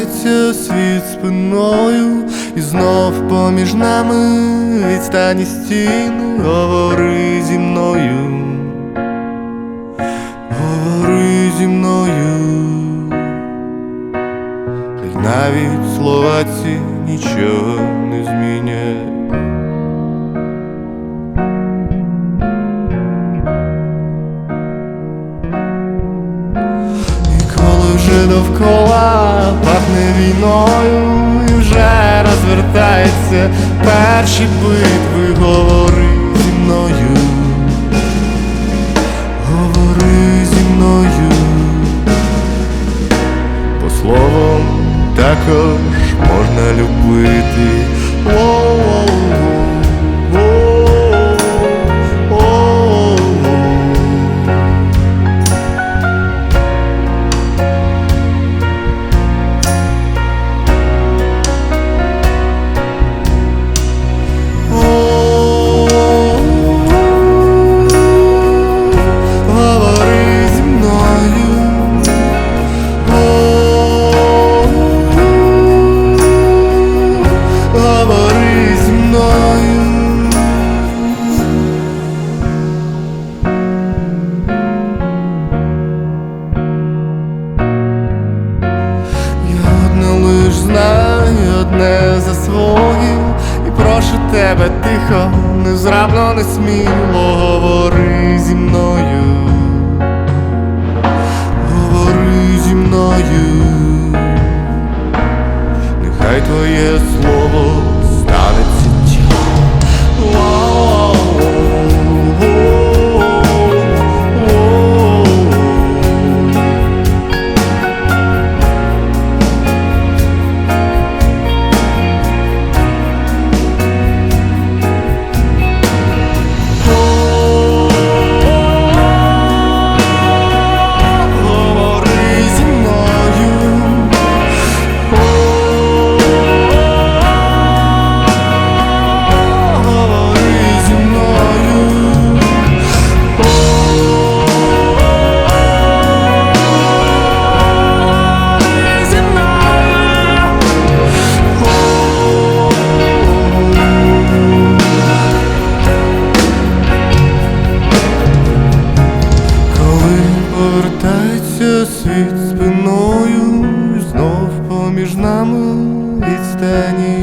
під спиною, і знов поміж нами відстані стіни, говори зі мною, говори зі мною, хай навіть слова ці нічого не змінять. Довкола пахне війною, і вже розвертається. Перші битви, говори зі мною, говори зі мною, бо словом також можна любити. О-о-о, одне засвоїв І прошу тебе тихо, незрабно, не сміло Говори зі мною, говори зі мною, нехай твоє слово стане повертається світ спиною, знов поміж нами відстані.